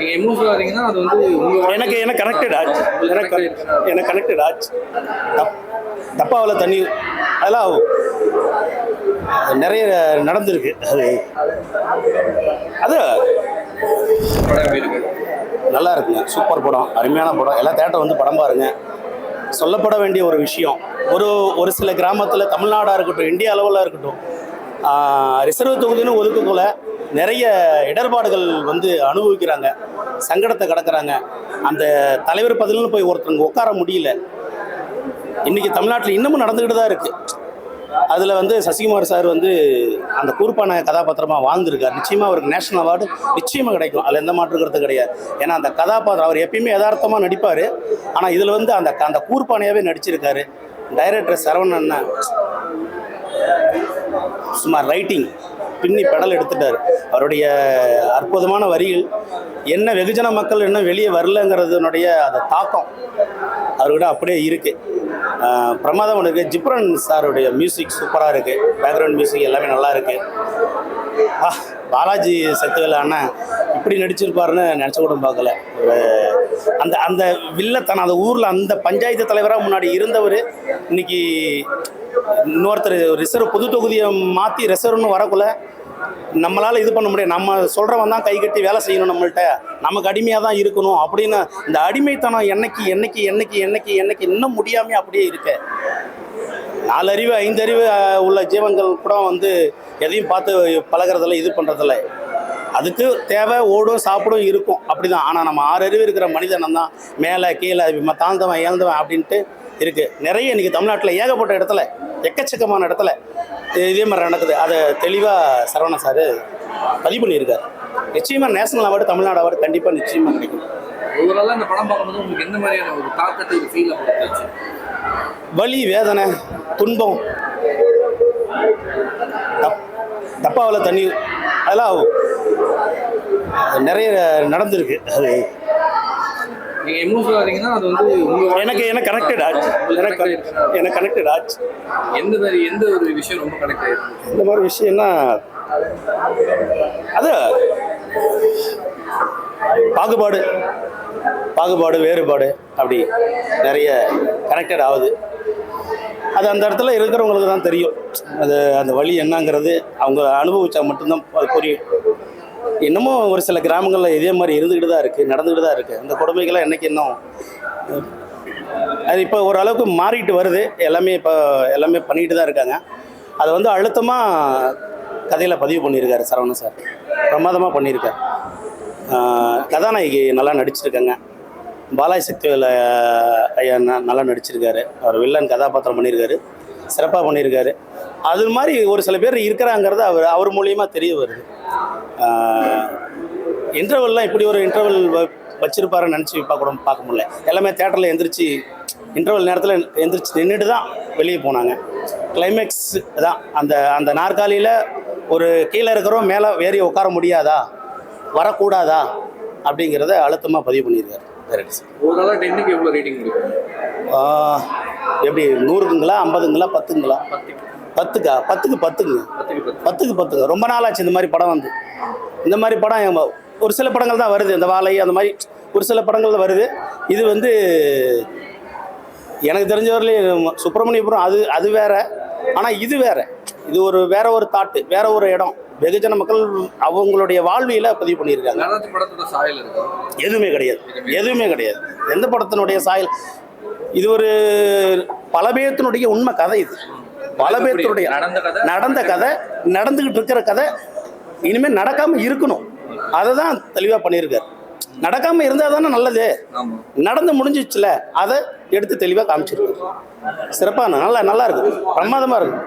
நீங்க எமோஷனல் ஆறீங்கன்னா அது வந்து எனக்கு எனக்கு கனெக்டட் ஆச்சு. எனக்கு எனக்கு கனெக்டட் ஆச்சு. டப் டப்பாவில் தண்ணி அதெல்லாம். நிறைய நடந்திருக்கு. அது அது நல்லா இருக்குங்க சூப்பர் படம் அருமையான படம். எல்லா தேட்டர் வந்து படம் பாருங்க. சொல்லப்பட வேண்டிய ஒரு விஷயம். ஒரு ஒரு சில கிராமத்தில் தமிழ்நாடாக இருக்கட்டும் இந்தியா அளவில் இருக்கட்டும் ரிசர்வ் தொகுதின்னு ஒதுக்கக்குள்ள நிறைய இடர்பாடுகள் வந்து அனுபவிக்கிறாங்க. சங்கடத்தை கடக்கிறாங்க. அந்த தலைவர் பதில்னு போய் ஒருத்தவங்க உட்கார முடியல. இன்றைக்கி தமிழ்நாட்டில் இன்னமும் நடந்துக்கிட்டு தான் இருக்குது அதில் வந்து சசிகுமார் சார் வந்து அந்த கூர்ப்பான கதாபாத்திரமாக வாழ்ந்திருக்கார். நிச்சயமாக அவருக்கு நேஷனல் அவார்டு நிச்சயமாக கிடைக்கும். அதில் எந்த மாற்று கருத்து கிடையாது. ஏன்னா அந்த கதாபாத்திரம் அவர் எப்பயுமே யதார்த்தமாக நடிப்பார். ஆனால் இதில் வந்து அந்த அந்த கூர்ப்பானையாகவே நடிச்சிருக்காரு. டைரக்டர் சரவணன் சுமார் ரைட்டிங் பின்னி பெடல் எடுத்துட்டார். அவருடைய அற்புதமான வரிகள் என்ன வெகுஜன மக்கள் என்ன வெளியே வரலங்கிறதுனுடைய அந்த தாக்கம் அவர்கிட்ட அப்படியே இருக்குது பிரமாதம் இருக்கு. ஜிப்ரன் சாருடைய மியூசிக் சூப்பராக இருக்குது பேக்ரவுண்ட் மியூசிக் எல்லாமே நல்லா இருக்குது ஆ பாலாஜி சத்துவேல அண்ணன் இப்படி நடிச்சிருப்பாருன்னு நினச்ச கூட பார்க்கல. அந்த அந்த வில்லத்தனம் அந்த ஊரில் அந்த பஞ்சாயத்து தலைவராக முன்னாடி இருந்தவர் இன்னைக்கு இன்னொருத்தர் ரிசர்வ் புது தொகுதியை மாற்றி ரிசர்வ்னு வரக்குள்ள நம்மளால் இது பண்ண முடியாது. நம்ம சொல்கிறவன் தான் கை கட்டி வேலை செய்யணும் நம்மள்ட்ட. நமக்கு அடிமையாக தான் இருக்கணும் அப்படின்னு இந்த அடிமைத்தனம் என்னைக்கு என்னைக்கு என்னைக்கு என்னைக்கு என்னைக்கு இன்னும் முடியாமே அப்படியே இருக்கு. நாலறிவு ஐந்தறிவு உள்ள ஜீவன்கள் கூட வந்து எதையும் பார்த்து பழகுறதில்ல இது பண்ணுறதில்ல அதுக்கு தேவை ஓடும் சாப்பிடும் இருக்கும். அப்படி தான் ஆனால் நம்ம ஆறு அறிவு இருக்கிற மனிதனம் தான் மேலே கீழே தாழ்ந்தவன் ஏழ்ந்தவன் அப்படின்ட்டு இருக்கு. நிறைய இன்னைக்கு தமிழ்நாட்டில் ஏகப்பட்ட இடத்துல எக்கச்சக்கமான இடத்துல இதே மாதிரி நடக்குது. அதை தெளிவாக சரவண சார் பதிவு பண்ணியிருக்காரு. நிச்சயமாக நேஷனல் அவார்டு தமிழ்நாடு அவார்டு கண்டிப்பாக நிச்சயமாக கிடைக்கும். ஓவராலாக இந்த படம் பார்க்கும்போது உங்களுக்கு எந்த மாதிரியான ஒரு தாக்கத்தை ஒரு ஃபீலை கொடுத்துச்சு வலி வேதனை துன்பம் டப் டப்பாவில் தண்ணி அதெல்லாம் ஆகும். நிறைய நடந்திருக்கு. அது நீங்க எமோஷனல் ஆறீங்கன்னா அது வந்து உங்க எனக்கு எனக்கு கனெக்டட் ஆச்சு. எனக்கு எனக்கு கனெக்டட் ஆச்சு. எந்த மாதிரி எந்த ஒரு விஷயம் ரொம்ப கனெக்ட் ஆயிருக்கு இந்த மாதிரி விஷயம்னா அது பாகுபாடு. பாகுபாடு வேறுபாடு அப்படி நிறைய கனெக்டட் ஆகுது. அது அந்த இடத்துல இருக்கிறவங்களுக்கு தான் தெரியும். அது அந்த வழி என்னங்கிறது அவங்க அனுபவிச்சா மட்டும்தான் அது புரியும். இன்னமும் ஒரு சில கிராமங்களில் இதே மாதிரி இருந்துக்கிட்டு தான் இருக்குது நடந்துக்கிட்டு தான் இருக்குது அந்த கொடுமைகள்லாம் என்னைக்கு இன்னும் அது இப்போ ஓரளவுக்கு மாறிட்டு வருது. எல்லாமே இப்போ எல்லாமே பண்ணிக்கிட்டு தான் இருக்காங்க. அதை வந்து அழுத்தமாக கதையில் பதிவு பண்ணியிருக்காரு சரவணன் சார். பிரமாதமாக பண்ணியிருக்கார். கதாநாயகி நல்லா நடிச்சிருக்காங்க. பாலாஜி சக்திவேல ஐயா நல்லா நடிச்சிருக்காரு. அவர் வில்லன் கதாபாத்திரம் பண்ணியிருக்காரு. சிறப்பாக பண்ணியிருக்காரு. அது மாதிரி ஒரு சில பேர் இருக்கிறாங்கிறது அவர் அவர் மூலியமாக தெரிய வருது. இன்டர்வல்லாம் இப்படி ஒரு இன்டர்வல் வச்சிருப்பாருன்னு நினச்சி பார்க்க கூட பார்க்க முடியல. எல்லாமே தேட்டரில் எந்திரிச்சு இன்டர்வல் நேரத்தில் எந்திரிச்சு நின்றுட்டு தான் வெளியே போனாங்க. கிளைமேக்ஸ் தான். அந்த அந்த நாற்காலியில் ஒரு கீழே இருக்கிறோம் மேலே ஏறி உட்கார முடியாதா? வரக்கூடாதா? அப்படிங்கிறத அழுத்தமாக பதிவு பண்ணியிருக்காரு. எப்படி நூறுக்குங்களா ஐம்பதுங்களா பத்துங்களா? பத்துக்கு. பத்துக்கா? பத்துக்கு பத்துங்க. பத்துக்கு பத்து பத்துக்கு பத்துங்க. ரொம்ப நாள் ஆச்சு இந்த மாதிரி படம் வந்து. இந்த மாதிரி படம் ஒரு சில படங்கள் தான் வருது. இந்த வாழை அந்த மாதிரி ஒரு சில படங்கள் தான் வருது. இது வந்து எனக்கு தெரிஞ்ச வரலையும் சுப்பிரமணியபுரம் அது அது வேற. ஆனால் இது வேற. இது ஒரு வேற ஒரு தாட்டு வேற ஒரு இடம். வெகுஜன மக்கள் அவங்களுடைய வாழ்வியல பதிவு பண்ணியிருக்காங்க. எதுவுமே கிடையாது. எதுவுமே கிடையாது. எந்த படத்தினுடைய சாயல்? இது ஒரு பல பேர்த்தினுடைய உண்மை கதை இது. பல பேர்த்தினுடைய நடந்த கதை நடந்த கதை நடந்துகிட்டு இருக்கிற கதை இனிமேல் நடக்காம இருக்கணும். அதை தான் தெளிவாக பண்ணியிருக்காரு. நடக்காம இருந்தால் தானே நல்லது. நடந்து முடிஞ்சிச்சுல அதை எடுத்து தெளிவாக காமிச்சிருக்கு சிறப்பாக நல்லா நல்லா இருக்கு. பிரமாதமாக இருக்கு.